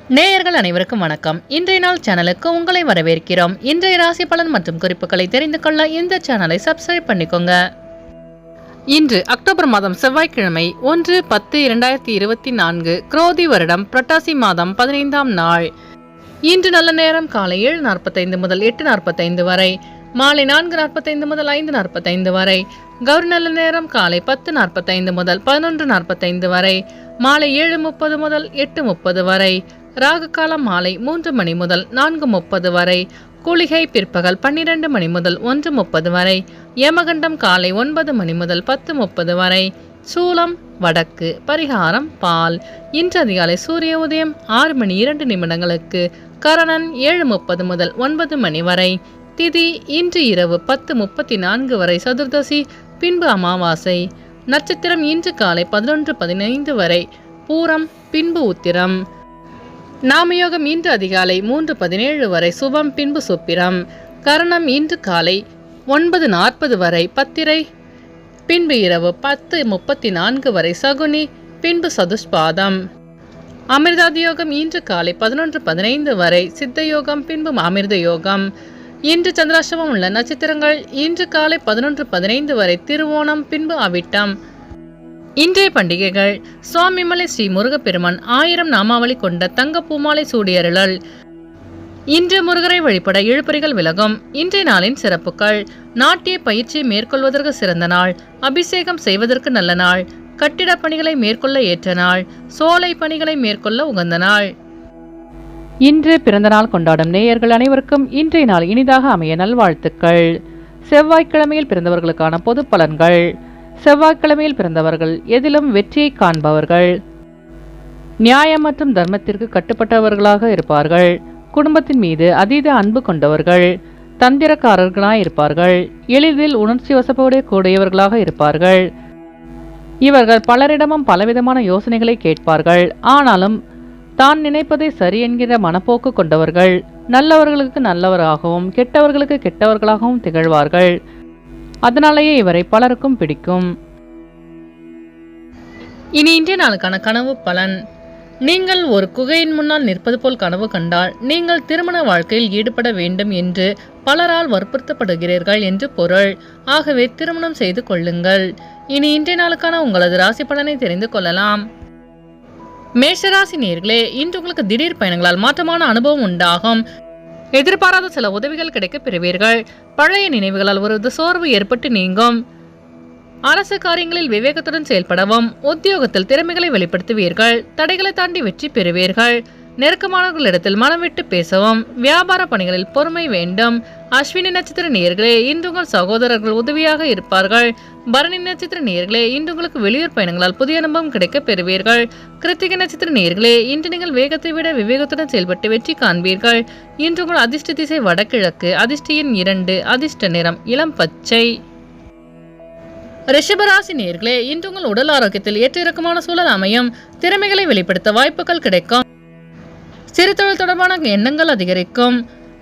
நேயர்கள் அனைவருக்கும் வணக்கம். இன்றைய நாள் சேனலுக்கு உங்களை வரவேற்கிறோம். இன்றைய ராசி பலன் மற்றும் குறிப்புகளை தெரிந்து கொள்ள இந்த சேனலை சப்ஸ்கிரைப் பண்ணிக்கோங்க. இன்று அக்டோபர் மாதம் செவ்வாய்க்கிழமை ஒன்று பத்து இரண்டாயிரத்தி இருபத்தி நான்கு குரோதி வருடம் புரட்டாசி மாதம் பதினைந்தாம் நாள். இன்று நல்ல நேரம் காலை ஏழு நாற்பத்தைந்து முதல் எட்டு நாற்பத்தைந்து வரை மாலை நான்கு நாற்பத்தைந்து முதல் ஐந்து நாற்பத்தைந்து வரை கௌரி நல்ல நேரம் காலை பத்து நாற்பத்தைந்து முதல் பதினொன்று நாற்பத்தைந்து வரை மாலை ஏழு முப்பது முதல் எட்டு முப்பது வரை ராகுகால மாலை மூன்று மணி முதல் நான்கு முப்பது வரை. குளிகை பிற்பகல் பன்னிரண்டு மணி முதல் ஒன்று முப்பது வரை. யமகண்டம் காலை ஒன்பது மணி முதல் பத்து முப்பது வரை. சூலம் வடக்கு பரிகாரம் பால். இன்று அதிகாலை சூரிய உதயம் ஆறு மணி இரண்டு நிமிடங்களுக்கு. கரணன் ஏழு முப்பது முதல் ஒன்பது மணி வரை. திதி இன்று இரவு பத்து முப்பத்தி நான்கு வரை சதுர்தசி பின்பு அமாவாசை. நட்சத்திரம் இன்று காலை பதினொன்று பதினைந்து வரை. பூரம் பின்பு உத்திரம். நாமயோகம் இன்று அதிகாலை மூன்று பதினேழு வரை சுபம் பின்பு சுப்பிரம். கரணம் இன்று காலை ஒன்பது நாற்பது வரை பத்திரை. பின்பு இரவு பத்து முப்பத்தி நான்கு வரை சகுனி பின்பு சதுஷ்பாதம். அமிர்தாதி யோகம் இன்று காலை பதினொன்று பதினைந்து வரை சித்த யோகம் பின்பு அமிர்த யோகம் இன்று சந்திராசிரமம் உள்ள நட்சத்திரங்கள் இன்று காலை பதினொன்று பதினைந்து வரை திருவோணம் பின்பு அவிட்டம். இன்றைய பண்டிகைகள் சுவாமிமலை ஸ்ரீ முருகப்பெருமான் ஆயிரம் நாமாவளி கொண்ட தங்க பூமாலை சூடியருளல். இன்று முருகரை வழிபட இழுப்பறிகள் விலகும். இன்றைய நாளின் சிறப்புகள் நாட்டிய பயிற்சி மேற்கொள்வதற்கு சிறந்த நாள் அபிஷேகம் செய்வதற்கு நல்ல நாள் கட்டிடப் பணிகளை மேற்கொள்ள ஏற்ற நாள் சோலை பணிகளை மேற்கொள்ள உகந்த நாள். இன்று பிறந்தநாள் கொண்டாடும் நேயர்கள் அனைவருக்கும் இன்றைய நாள் இனிதாக அமைய நல்வாழ்த்துக்கள். செவ்வாய்க்கிழமையில் பிறந்தவர்களுக்கான பொது பலன்கள். செவ்வாய்க்கிழமையில் பிறந்தவர்கள் எதிலும் வெற்றியை காண்பவர்கள். நியாயம் மற்றும் தர்மத்திற்கு கட்டுப்பட்டவர்களாக இருப்பார்கள். குடும்பத்தின் மீது அதீத அன்பு கொண்டவர்கள் தந்திரக்காரர்களாய் இருப்பார்கள். எளிதில் உணர்ச்சி வசப்போடைய கூடியவர்களாக இருப்பார்கள். இவர்கள் பலரிடமும் பலவிதமான யோசனைகளை கேட்பார்கள். ஆனாலும் தான் நினைப்பதை சரி என்கிற மனப்போக்கு கொண்டவர்கள் நல்லவர்களுக்கு நல்லவராகவும் கெட்டவர்களுக்கு கெட்டவர்களாகவும் திகழ்வார்கள். அதனாலேயே இவரை பலருக்கும் பிடிக்கும். இனி இன்றைய நாளுக்கான கனவு பலன். நீங்கள் ஒரு குகையின் முன்னால் நிற்பது போல் கனவு கண்டால் நீங்கள் திருமண வாழ்க்கையில் ஈடுபட வேண்டும் என்று பலரால் வற்புறுத்தப்படுகிறீர்கள் என்று பொருள். ஆகவே திருமணம் செய்து கொள்ளுங்கள். இனி இன்றைய நாளுக்கான உங்களது ராசி பலனை தெரிந்து கொள்ளலாம். மேஷராசி நேர்களே இன்று உங்களுக்கு திடீர் பயணங்களால் மாற்றமான அனுபவம் உண்டாகும். எதிர்பாராத சில உதவிகள் கிடைக்க பெறுவீர்கள். பழைய நினைவுகளால் ஒரு சோர்வு ஏற்பட்டு நீங்கும். அரசு காரியங்களில் விவேகத்துடன் செயல்படவும் உத்தியோகத்தில் திறமைகளை வெளிப்படுத்துவீர்கள். தடைகளை தாண்டி வெற்றி பெறுவீர்கள். நெருக்கமானவர்களிடத்தில் மனம் விட்டு பேசவும் வியாபார பணிகளில் பொறுமை வேண்டும். அஸ்வினி நட்சத்திர நேர்களே இந்துங்கள் உங்கள் சகோதரர்கள் உதவியாக இருப்பார்கள். பரணி நட்சத்திர நேர்களே இன்று உங்களுக்கு வெளியூர் பயணங்களால் புதிய அனுபவம் கிடைக்க பெறுவீர்கள். கிருத்திகை நட்சத்திர நேர்களே இன்று நீங்கள் வேகத்தை விட விவேகத்துடன் செயல்பட்டு வெற்றி காண்பீர்கள். இன்று உங்கள் அதிர்ஷ்ட திசை வடகிழக்கு அதிர்ஷ்டியின் இரண்டு அதிர்ஷ்ட நிறம் இளம் பச்சை. ரிஷபராசி நேர்களே இன்று உங்கள் உடல் ஆரோக்கியத்தில் ஏற்ற இறக்கமான சூழல் அமையும். திறமைகளை வெளிப்படுத்த வாய்ப்புகள் கிடைக்கும். சிறு தொழில் தொடர்பான எண்ணங்கள் அதிகரிக்கும்.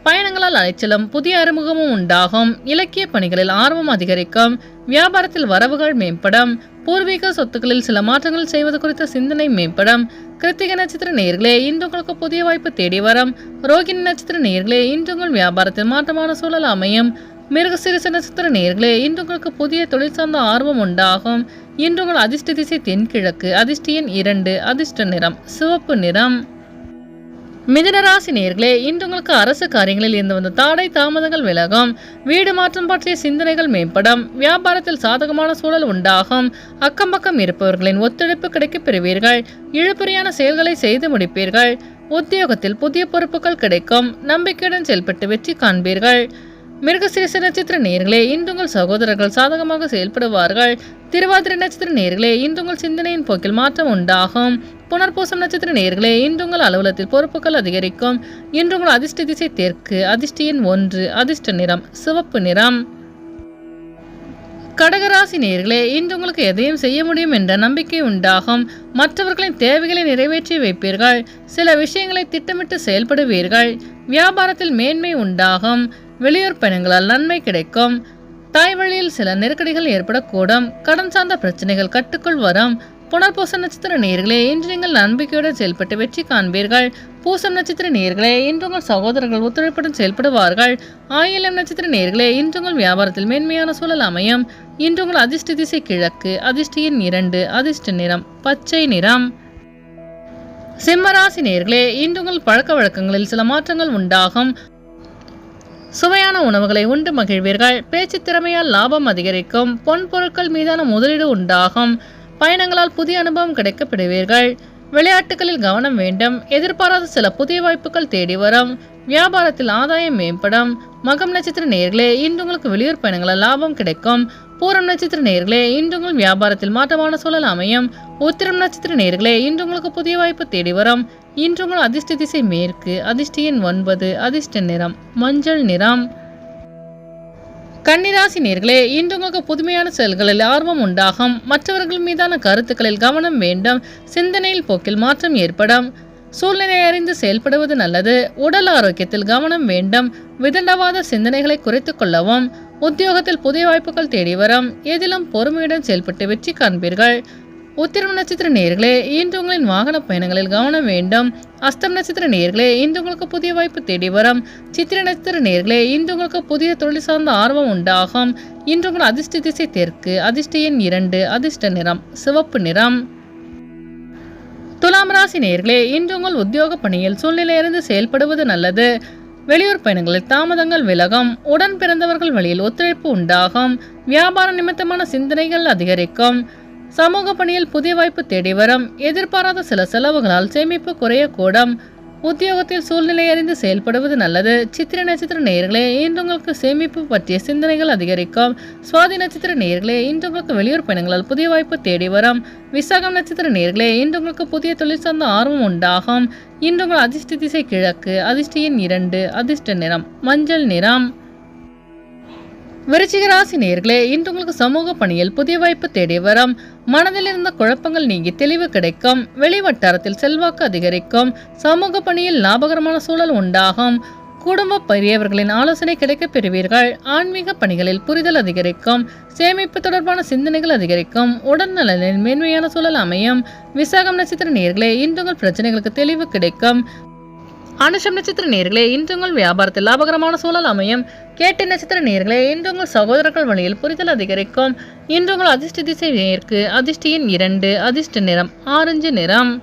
பயணங்களால் அலைச்சலும் புதிய அறிமுகமும் உண்டாகும். இலக்கிய பணிகளில் ஆர்வம் அதிகரிக்கும். வியாபாரத்தில் வரவுகள் மேம்படும். பூர்வீக சொத்துக்களில் சில மாற்றங்கள் செய்வது குறித்த சிந்தனை மேம்படும். கிருத்திக நட்சத்திர நேர்களே இன்று உங்களுக்கு புதிய வாய்ப்பு தேடி வரும். ரோகிணி நட்சத்திர நேர்களே இன்று உங்கள் வியாபாரத்தில் மாற்றமான சூழல் அமையும். மிருக மிருகசிரிச நட்சத்திர நேர்களே இன்று உங்களுக்கு புதிய தொழில் சார்ந்த ஆர்வம் உண்டாகும். இன்று உங்கள் அதிர்ஷ்ட திசை தென்கிழக்கு அதிர்ஷ்ட எண் இரண்டு அதிர்ஷ்ட நிறம் சிவப்பு நிறம். மிதனராசி நேர்களே இன்று உங்களுக்கு அரசு காரியங்களில் இருந்து வந்த தாடை தாமதங்கள் விலகும். வீடு மாற்றம் பற்றிய சிந்தனைகள் மேம்படும். வியாபாரத்தில் சாதகமான சூழல் உண்டாகும். அக்கம் பக்கம் இருப்பவர்களின் ஒத்துழைப்பு கிடைக்கப் பெறுவீர்கள். இழுபறியான செயல்களை செய்து முடிப்பீர்கள். உத்தியோகத்தில் புதிய பொறுப்புகள் கிடைக்கும். நம்பிக்கையுடன் செயல்பட்டு வெற்றி காண்பீர்கள். மிருகசிரிச நட்சத்திர நேர்களே இன்று உங்கள் சகோதரர்கள் சாதகமாக செயல்படுவார்கள். திருவாதிரை நட்சத்திர நேர்களே இன்று உங்கள் சிந்தனையின் போக்கில் மாற்றம் உண்டாகும். புனர்பூசம் நட்சத்திர நேர்களே இன்று உங்கள் அலுவலகத்தில் பொறுப்புகள் அதிகரிக்கும். இன்று உங்கள் அதிர்ஷ்ட திசை தெற்கு அதிர்ஷ்டியின் ஒன்று அதிர்ஷ்ட நிறம் சிவப்பு நிறம். கடகராசி நேர்களே இன்று உங்களுக்கு எதையும் செய்ய முடியும் என்ற நம்பிக்கை உண்டாகும். மற்றவர்களின் தேவைகளை நிறைவேற்றி வைப்பீர்கள். சில விஷயங்களை திட்டமிட்டு செயல்படுவீர்கள். வியாபாரத்தில் மேன்மை உண்டாகும். வெளியூர் பயணங்களால் நன்மை கிடைக்கும். தாய் வழியில் சில நெருக்கடிகள் ஏற்படக்கூடும். கடன் சார்ந்த பிரச்சனைகள் கட்டுக்குள் வரும். புனர்பூச நட்சத்திர நேர்களே இன்று நீங்கள் நம்பிக்கையுடன் செயல்பட்டு வெற்றி காண்பீர்கள். பூசம் நட்சத்திர நேர்களே இன்று உங்கள் சகோதரர்கள் ஒத்துழைப்புடன் செயல்படுவார்கள். ஆயிலம் நட்சத்திர நேர்களே இன்று உங்கள் வியாபாரத்தில் மேன்மையான சூழல் அமையும். இன்று உங்கள் அதிர்ஷ்ட திசை கிழக்கு அதிர்ஷ்டியின் இரண்டு அதிர்ஷ்ட நிறம் பச்சை நிறம். சிம்மராசி நேர்களே இன்று உங்கள் பழக்க வழக்கங்களில் சில மாற்றங்கள் உண்டாகும். சுவையான உணவுகளை உண்டு மகிழ்வீர்கள். பேச்சு திறமையால் லாபம் அதிகரிக்கும். பொன் பொருட்கள் மீதான முதலீடு உண்டாகும். பயணங்களால் புதிய அனுபவம் கிடைக்கப்படுவீர்கள் விளையாட்டுகளில் கவனம் வேண்டும். எதிர்பாராத சில புதிய வாய்ப்புகள் தேடி வரும். வியாபாரத்தில் ஆதாயம் மேம்படும். மகம் நட்சத்திர நேர்களே இன்று உங்களுக்கு வெளியூர் பயணங்களால் லாபம் கிடைக்கும். பூரம் நட்சத்திர நேர்களே இன்று உங்கள் வியாபாரத்தில் மாற்றமான சூழல் அமையும். உத்திரம் நட்சத்திர நேர்களே இன்று உங்களுக்கு புதிய வாய்ப்பு தேடி வரும். இன்றுங்கள் அதிர்ஷ்ட திசை மேற்கு அதிர்ஷ்ட ஒன்பது அதிர்ஷ்ட நிறம் மஞ்சள் நிறம். கன்னிராசி நேர்களே இன்று உங்களுக்கு புதுமையான செயல்களில் ஆர்வம் உண்டாகும். மற்றவர்கள் மீதான கருத்துக்களில் கவனம் வேண்டும். சிந்தனையில் போக்கில் மாற்றம் ஏற்படும். சூழ்நிலை அறிந்து செயல்படுவது நல்லது. உடல் ஆரோக்கியத்தில் கவனம் வேண்டும். விதண்டவாத சிந்தனைகளை குறைத்துக் கொள்ளவும். உத்தியோகத்தில் புதிய வாய்ப்புகள் தேடி வரும். எதிலும் பொறுமையுடன் செயல்பட்டு வெற்றி காண்பீர்கள். உத்திரம் நட்சத்திர நேர்களே இன்று உங்களின் வாகன பயணங்களில் கவனம் வேண்டும். அஸ்தம் நட்சத்திர நேர்களே இன்று உங்களுக்கு புதிய வாய்ப்பு தேடி வரும். சித்திர நட்சத்திர நேர்களே இன்று உங்களுக்கு புதிய தொழில் சார்ந்த ஆர்வம் உண்டாகும். இன்று உங்கள் அதிர்ஷ்ட திசை தெற்கு அதிர்ஷ்ட எண் இரண்டு அதிர்ஷ்ட நிறம் சிவப்பு நிறம். துலாம் ராசி நேர்களே இன்று உங்கள் உத்தியோக பணியில் சூழ்நிலையிலிருந்து செயல்படுவது நல்லது. வெளியூர் பயணங்களில் தாமதங்கள் விலகும். உடன் பிறந்தவர்கள் வழியில் ஒத்துழைப்பு உண்டாகும். வியாபார நிமித்தமான சிந்தனைகள் அதிகரிக்கும். சமூக பணியில் புதிய வாய்ப்பு தேடி வரும். எதிர்பாராத சில செலவுகளால் சேமிப்பு குறையக்கூடும் உத்தியோகத்தில் சூழ்நிலை அறிந்து செயல்படுவது நல்லது. சித்திர நட்சத்திர நேயர்களே இன்று உங்களுக்கு சேமிப்பு பற்றிய சிந்தனைகள் அதிகரிக்கும். சுவாதி நட்சத்திர நேயர்களே இன்று உங்களுக்கு வெளியூர் பயணங்களால் புதிய வாய்ப்பு தேடி வரும். விசாகம் நட்சத்திர நேயர்களே இன்று உங்களுக்கு புதிய தொழில் சார்ந்த ஆர்வம் உண்டாகும். இன்று உங்கள் அதிர்ஷ்ட திசை கிழக்கு அதிர்ஷ்ட எண் இரண்டு அதிர்ஷ்ட நிறம் மஞ்சள் நிறம். விருச்சிக ராசி நேர்களே இன்று உங்களுக்கு சமூக பணியில் புதிய வாய்ப்பு தேடி வரும். மனதில் இருந்த குழப்பங்கள் நீங்கி தெளிவு கிடைக்கும். வெளி வட்டாரத்தில் செல்வாக்கு அதிகரிக்கும். சமூக பணியில் லாபகரமான சூழல் உண்டாகும். குடும்ப பெரியவர்களின் ஆலோசனை கிடைக்கப் பெறுவீர்கள். ஆன்மீக பணிகளில் புரிதல் அதிகரிக்கும். சேமிப்பு தொடர்பான சிந்தனைகள் அதிகரிக்கும். உடல்நலனில் மேன்மையான சூழல் அமையும். விசாகம் நட்சத்திர நேர்களே இன்று உங்கள் பிரச்சனைகளுக்கு தெளிவு கிடைக்கும். அனுஷம் நட்சத்திர நேர்களே இன்று உங்கள் வியாபாரத்தில் லாபகரமான சூழல் அமையும். கேட்டு நட்சத்திர நேர்களே இன்று உங்கள் சகோதரர்கள் வழியில் புரிதல் அதிகரிக்கும். இன்று உங்கள் அதிர்ஷ்ட திசை நேர்க்கு அதிர்ஷ்டியின் இரண்டு அதிர்ஷ்ட நிறம் ஆரஞ்சு நிறம்.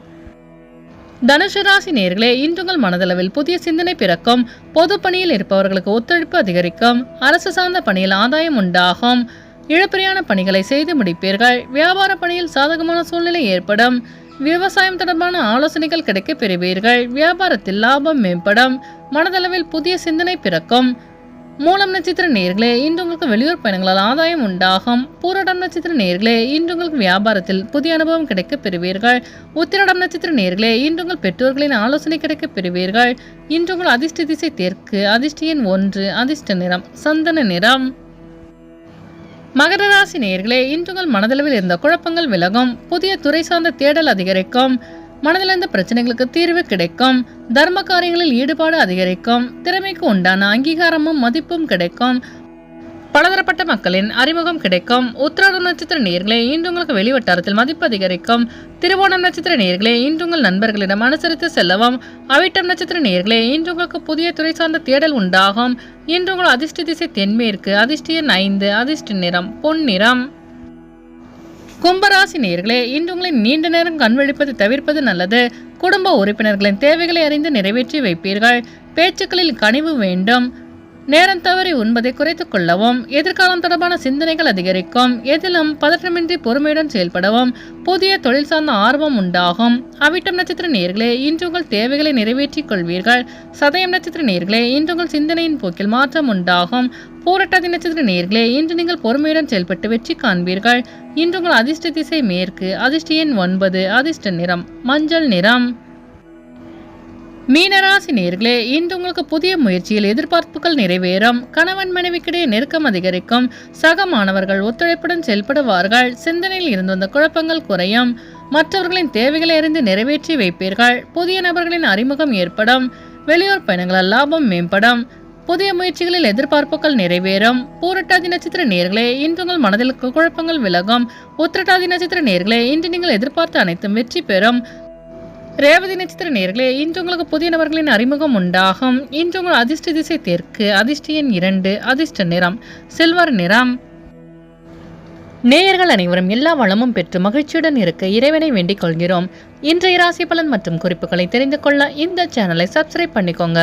தனுசு ராசி நேர்களே இன்று உங்கள் மனதளவில் புதிய சிந்தனை பிறக்கும். பொது பணியில் இருப்பவர்களுக்கு ஒத்துழைப்பு அதிகரிக்கும். அரசு சார்ந்த பணியில் ஆதாயம் உண்டாகும். இழப்பிரியான பணிகளை செய்து முடிப்பீர்கள். வியாபார பணியில் சாதகமான சூழ்நிலை ஏற்படும். விவசாயம் தொடர்பான ஆலோசனைகள் கிடைக்கப் பெறுவீர்கள். வியாபாரத்தில் லாபம் மேம்படும். மனதளவில் புதிய சிந்தனை பிறக்கும். மூலம் நட்சத்திர நேர்களே இன்று உங்களுக்கு வெளியூர் பயணங்களால் ஆதாயம் உண்டாகும். பூரடம் நட்சத்திர நேர்களே இன்று உங்களுக்கு வியாபாரத்தில் புதிய அனுபவம் கிடைக்கப் பெறுவீர்கள். உத்திரடம் நட்சத்திர நேர்களே இன்று உங்கள் பெற்றோர்களின் ஆலோசனை கிடைக்கப் பெறுவீர்கள். இன்று உங்கள் அதிர்ஷ்ட திசை தெற்கு அதிர்ஷ்ட எண் ஒன்று அதிர்ஷ்ட நிறம் சந்தன நிறம். மகர ராசி நேயர்களே இன்று உங்கள் மனதளவில் இருந்த குழப்பங்கள் விலகும். புதிய துறை சார்ந்த தேடல் அதிகரிக்கும். மனதிலிருந்த பிரச்சனைகளுக்கு தீர்வு கிடைக்கும். தர்ம காரியங்களில் ஈடுபாடு அதிகரிக்கும். திறமைக்கு உண்டான அங்கீகாரமும் மதிப்பும் கிடைக்கும். பலதரப்பட்ட மக்களின் அறிமுகம் கிடைக்கும். உத்திராடம் நட்சத்திர நேர்களே இன்று உங்களுக்கு வெளிவட்டாரத்தில் மதிப்பு அதிகரிக்கும். திருவோணம் நட்சத்திர நேர்களே இன்று உங்கள் நண்பர்களிடம் அனுசரித்து செல்லவும். அவிட்டம் நட்சத்திர நேர்களே இன்று உங்களுக்கு புதிய துறை சார்ந்த தேடல் உண்டாகும். இன்று உங்கள் அதிர்ஷ்ட திசை தென்மேற்கு அதிர்ஷ்ட எண் ஐந்து அதிர்ஷ்ட நிறம் பொன் நிறம். கும்பராசி நேர்களே இன்று உங்களை நீண்ட நேரம் கண்விழிப்பதை தவிர்ப்பது நல்லது. குடும்ப உறுப்பினர்களின் தேவைகளை அறிந்து நிறைவேற்றி வைப்பீர்கள். பேச்சுக்களில் கனிவு வேண்டும். நேரம் தவறி உண்பதை குறைத்துக் கொள்ளவும் எதிர்காலம் தொடர்பான சிந்தனைகள் அதிகரிக்கும் எதிலும் பதற்றமின்றி பொறுமையுடன் செயல்படவும் புதிய தொழில் சார்ந்த ஆர்வம் உண்டாகும். அவிட்டம் நட்சத்திர நேர்களே இன்று உங்கள் தேவைகளை நிறைவேற்றிக் கொள்வீர்கள். சதயம் நட்சத்திர நேர்களே இன்று உங்கள் சிந்தனையின் போக்கில் மாற்றம் உண்டாகும். பூரட்டாதி நட்சத்திர நேர்களே இன்று நீங்கள் பொறுமையுடன் செயல்பட்டு வெற்றி காண்பீர்கள். இன்று உங்கள் அதிர்ஷ்ட திசை மேற்கு அதிர்ஷ்ட எண் ஒன்பது அதிர்ஷ்ட நிறம் மஞ்சள் நிறம். மீனராசி நேர்களே இன்று உங்களுக்கு புதிய முயற்சியில் எதிர்பார்ப்புகள் நிறைவேறும். கணவன் மனைவிக்கிடையே நெருக்கம் அதிகரிக்கும். சக மாணவர்கள் ஒத்துழைப்புடன் செயல்படுவார்கள். சிந்தனையில் இருந்து வந்த குழப்பங்கள் குறையும். மற்றவர்களின் தேவைகளை அறிந்து நிறைவேற்றி வைப்பீர்கள். புதிய நபர்களின் அறிமுகம் ஏற்படும். வெளியூர் பயணங்களால் லாபம் மேம்படும். புதிய முயற்சிகளில் எதிர்பார்ப்புகள் நிறைவேறும். பூரட்டாதி நட்சத்திர நேர்களே இன்று உங்கள் மனதில் குழப்பங்கள் விலகும். உத்திரட்டாதி நட்சத்திர நேர்களே இன்று நீங்கள் எதிர்பார்த்த அனைத்தும் வெற்றி பெறும். ரேவதி நட்சத்திர நேர்களே இன்று உங்களுக்கு புதிய நபர்களின் அறிமுகம் உண்டாகும். இன்று உங்கள் அதிர்ஷ்ட திசை தெற்கு அதிர்ஷ்ட எண் இரண்டு அதிர்ஷ்ட நிறம் சில்வர் நிறம். நேயர்கள் அனைவரும் எல்லா வளமும் பெற்று மகிழ்ச்சியுடன் இருக்க இறைவனை வேண்டிக் கொள்கிறோம். இன்றைய ராசி பலன் மற்றும் குறிப்புகளை தெரிந்து கொள்ள இந்த சேனலை சப்ஸ்கிரைப் பண்ணிக்கோங்க.